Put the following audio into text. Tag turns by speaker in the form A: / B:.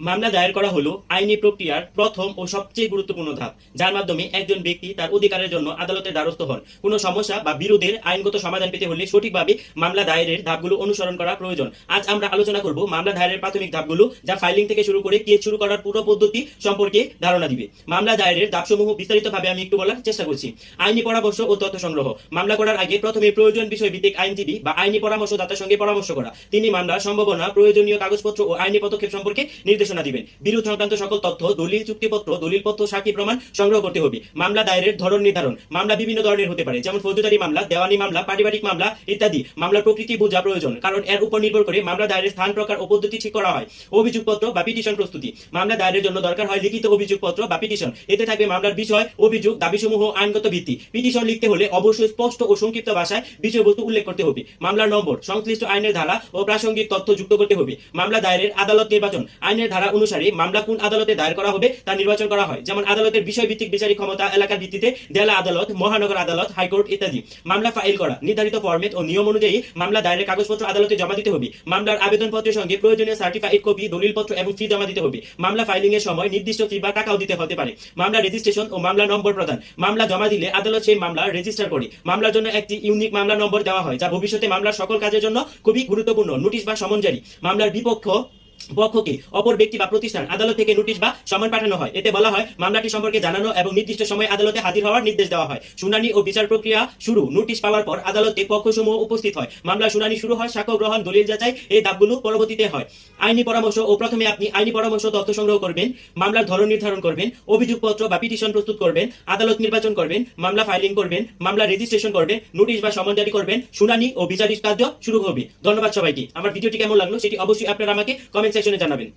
A: মামলা দায়ের করা হলো আইনি প্রক্রিয়ার প্রথম ও সবচেয়ে গুরুত্বপূর্ণ ধাপ, যার মাধ্যমে একজন ব্যক্তি তার অধিকারের জন্য আদালতের দ্বারস্থ হন। কোনো সমস্যা বা বিরোধের আইনগত সমাধান পেতে হলে সঠিকভাবে মামলা দায়েরের ধাপগুলো অনুসরণ করা প্রয়োজন। আজ আমরা আলোচনা করব মামলা দায়েরের প্রাথমিক ধাপগুলো, যা ফাইলিং থেকে শুরু করে কেস শুরু করার পুরো পদ্ধতি সম্পর্কে ধারণা দিবে। মামলা দায়েরের ধাপসমূহ বিস্তারিতভাবে আমি একটু বলার চেষ্টা করছি। আইনি পরামর্শ ও তথ্য সংগ্রহ। মামলা করার আগে প্রথমে প্রয়োজন বিষয় ভিত্তিক আইনজীবী বা আইনি পরামর্শদাতার সঙ্গে পরামর্শ করা। তিনি মামলার সম্ভাবনা, প্রয়োজনীয় কাগজপত্র ও আইনি পদক্ষেপ সম্পর্কে নির্দেশনা দিবেন। বিরোধ সংক্রান্ত সকল তথ্য, দলিল, চুক্তিপত্র, দলিলপত্র, সাক্ষী প্রমাণ সংগ্রহ করতে হবে। মামলা দায়েরের ধরন নির্ধারণ। মামলা বিভিন্ন ধরনের হতে পারে, যেমন ফৌজদারি মামলা, দেওয়ানি মামলা, পারিবারিক মামলা ইত্যাদি। মামলার প্রকৃতি বোঝা প্রয়োজন, কারণ এর উপর নির্ভর করে মামলা দায়েরের স্থান, প্রকার ও পদ্ধতি ঠিক করা হয়। অভিযোগপত্র বা পিটিশন প্রস্তুতি। মামলা দায়েরের জন্য দরকার হয় লিখিত অভিযোগপত্র বা পিটিশন। এতে থাকবে মামলার বিষয়, অভিযোগ, দাবিসমূহ, আইনগত ভিত্তি। পিটিশন লিখতে হলে অবশ্যই স্পষ্ট ও সংক্ষিপ্ত ভাষায় বিষয়বস্তু উল্লেখ করতে হবে। মামলার নম্বর, সংশ্লিষ্ট আইনের ধারা ও প্রাসঙ্গিক তথ্য যুক্ত করতে হবে। মামলা দায়েরের আদালত নির্বাচন, আইনের ধারা অনুসারে মামলা কোন আদালতে দায়ের করা হবে তা নির্বাচন করা হয়। যেমন আদালতের বিষয় ভিত্তিক বিচারিক ক্ষমতা এলাকার ভিত্তিতে জেলা আদালত, মহানগর আদালত, হাইকোর্ট ইত্যাদি। মামলা ফাইল করা, নির্ধারিত ফরম্যাট ও নিয়ম অনুযায়ী মামলা দায়েরের কাগজপত্র আদালতে জমা দিতে হবে। মামলার আবেদনপত্রের সঙ্গে প্রয়োজনীয় সার্টিফাইড কপি, দলিলপত্র এবং ফি জমা দিতে হবে। মামলা ফাইলিং এর সময় নির্দিষ্ট ফি বা টাকাও দিতে হতে পারে। মামলা রেজিস্ট্রেশন ও মামলা নম্বর প্রদান। মামলা জমা দিলে আদালত সেই মামলা রেজিস্টার করে। মামলার জন্য একটি ইউনিক মামলা নম্বর দেওয়া হয়, যা ভবিষ্যতে মামলার সকল কাজের জন্য খুবই গুরুত্বপূর্ণ, নোটিশ বা সমন জারি। মামলার বিপক্ষ পক্ষকে অপর ব্যক্তি বা প্রতিষ্ঠান, আদালত থেকে নোটিশ বা সমন পাঠানো হয়। এতে বলা হয়, মামলাটি সম্পর্কে জানানো এবং নির্দিষ্ট সময় আদালতে হাজির হওয়ার নির্দেশ দেওয়া হয়। শুনানি ও বিচার প্রক্রিয়া শুরু। নোটিশ পাওয়ার পর আদালতে পক্ষসমূহ উপস্থিত হয়। মামলা শুনানি শুরু হয়, সাক্ষ্য গ্রহণ, দলিল যাচাই, এই ধাপগুলো পরবর্তীতে হয়। আইনি পরামর্শ ও প্রথমে আপনি আইনি পরামর্শ, তথ্য সংগ্রহ করবেন, মামলার ধরন নির্ধারণ করবেন, অভিযোগপত্র বা পিটিশন প্রস্তুত করবেন, আদালত নির্বাচন করবেন, মামলা ফাইলিং করবেন, মামলা রেজিস্ট্রেশন করবেন, নোটিশ বা সমন জারি করবেন, শুনানি ও বিচারিক কার্য শুরু হবে। ধন্যবাদ সবাইকে। আমার ভিডিওটি কেমন লাগল সেটি অবশ্যই আপনারা আমাকে কমেন্ট সেকশনে জানাবেন।